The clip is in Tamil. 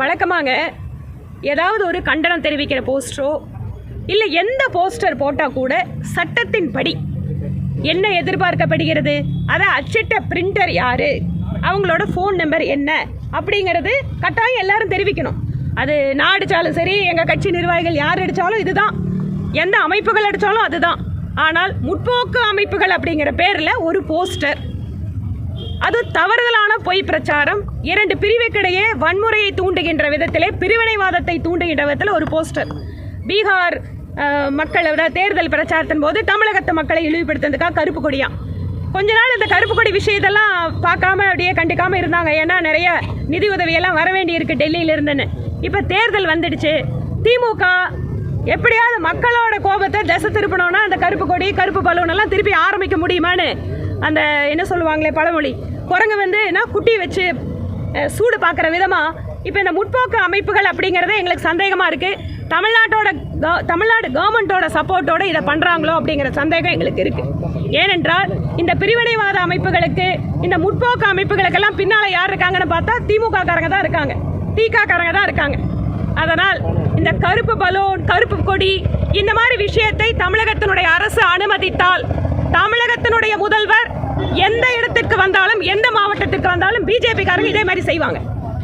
வழக்கமாக ஏதாவது ஒரு கண்டனம் தெரிவிக்கிற போஸ்டரோ இல்லை எந்த போஸ்டர் போட்டால் கூட சட்டத்தின்படி என்ன எதிர்பார்க்கப்படுகிறது? அதை அச்சிட்ட பிரிண்டர் யார்? அவங்களோட ஃபோன் நம்பர் என்ன? அப்படிங்கிறது கட்டாயம் எல்லாரும் தெரிவிக்கணும். அது நான் அடித்தாலும் சரி எங்கள் கட்சி நிர்வாகிகள் யார் அடித்தாலும் இதுதான். எந்த அமைப்புகள் அடித்தாலும் அதுதான். ஆனால் முற்போக்கு அமைப்புகள் அப்படிங்கிற பேரில் ஒரு போஸ்டர் அது தவறுதலான பொய் பிரச்சாரம். இரண்டு பிரிவுக்கிடையே வன்முறையை தூண்டுகின்ற விதத்திலே பிரிவினைவாதத்தை தூண்டுகின்ற விதத்தில் ஒரு போஸ்டர். பீகார் அஹ், மக்களோட தேர்தல் பிரச்சாரத்தின் போது தமிழகத்து மக்களை இழிவுபடுத்துறதுக்காக கருப்பு கொடியா. கொஞ்ச நாள் இந்த கருப்பு கொடி விஷயத்தெல்லாம் பார்க்காம அப்படியே கண்டுக்காமல் இருந்தாங்க. ஏன்னா நிறைய நிதி உதவியெல்லாம் வர வேண்டி இருக்குது டெல்லியில் இருந்துன்னு. இப்போ தேர்தல் வந்துடுச்சு. திமுக எப்படியாவது மக்களோட கோபத்தை திசை திருப்பணும்னா அந்த கருப்பு கொடி கருப்பு பலூன் எல்லாம் திருப்பி ஆரம்பிக்க முடியுமான்னு அந்த என்ன சொல்லுவாங்களே பழமொழி. குரங்கு வந்து என்ன குட்டி வச்சு சூடு பார்க்குற விதமாக இப்போ இந்த முற்போக்கு அமைப்புகள் அப்படிங்கிறதே எங்களுக்கு சந்தேகமாக இருக்குது தமிழ்நாட்டோட தமிழ்நாடு கவர்மெண்ட்டோட சப்போர்ட்டோட இதை பண்ணுறாங்களோ அப்படிங்கிற சந்தேகம் எங்களுக்கு இருக்குது ஏனென்றால் இந்த பிரிவினைவாத அமைப்புகளுக்கு இந்த முற்போக்கு அமைப்புகளுக்கெல்லாம் பின்னால் யார் இருக்காங்கன்னு பார்த்தா திமுக காரங்க தான் இருக்காங்க. திக காரங்க தான் இருக்காங்க. அதனால் இந்த கருப்பு பலூன் கருப்பு கொடி இந்த மாதிரி விஷயத்தை தமிழகத்தினுடைய அரசு அனுமதித்தால் தமிழகத்தினுடைய முதல்வர் எந்த இடத்திற்கு வந்தாலும் எந்த மாவட்டத்திற்கு வந்தாலும் பிஜேபி காரங்க இதே மாதிரி செய்வாங்க.